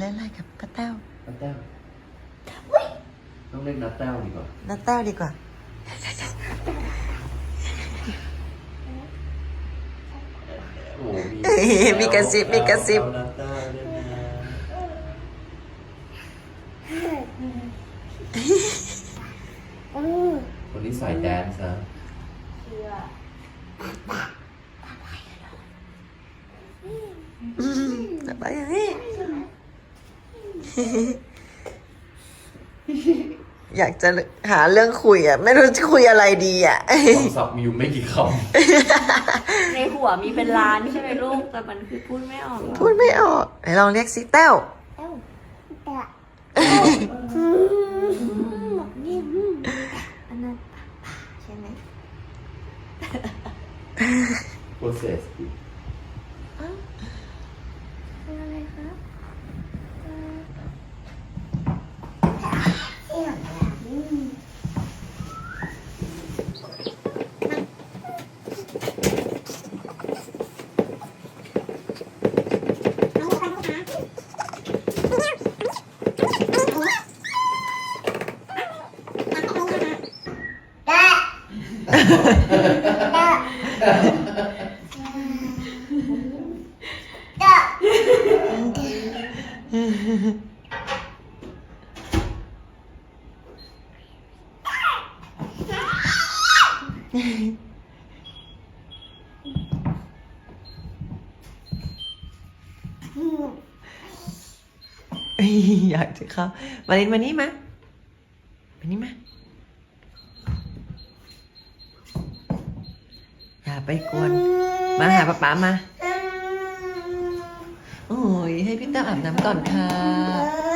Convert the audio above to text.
เล่นอะไรกับป้าแต้วนัดแต้วต้องเรียกนัดแต้วดีกว่าน้าแต้วดีกว่า โอ้โหเอ้ยมีกระซิบมีกระซิบ เอานัดแต้วด้วยนะคนนี้สายแดนซ์นะอืมแต่ไปอย่างนี้ อยากจะหาเรื่องคุยอะ ไม่รู้จะคุยอะไรดีอะ คำศัพท์มีอยู่ไม่กี่คในหัวมีเป็นล้านใช่ไหมลูก แต่มันคือพูดไม่ออกหรอกพูดไม่ออกไหนลองเรียกซิแต้วนี่อันนั้นใช่ไหมำ process คืออะไรครับ เอยากจะเข้ามาเลินมานี่มามานี่มาอย่า ไปกวน มาหาป๊าป๊ามา โอ้ยให้พี่ต้าอาบน้ำก่อนค่ะ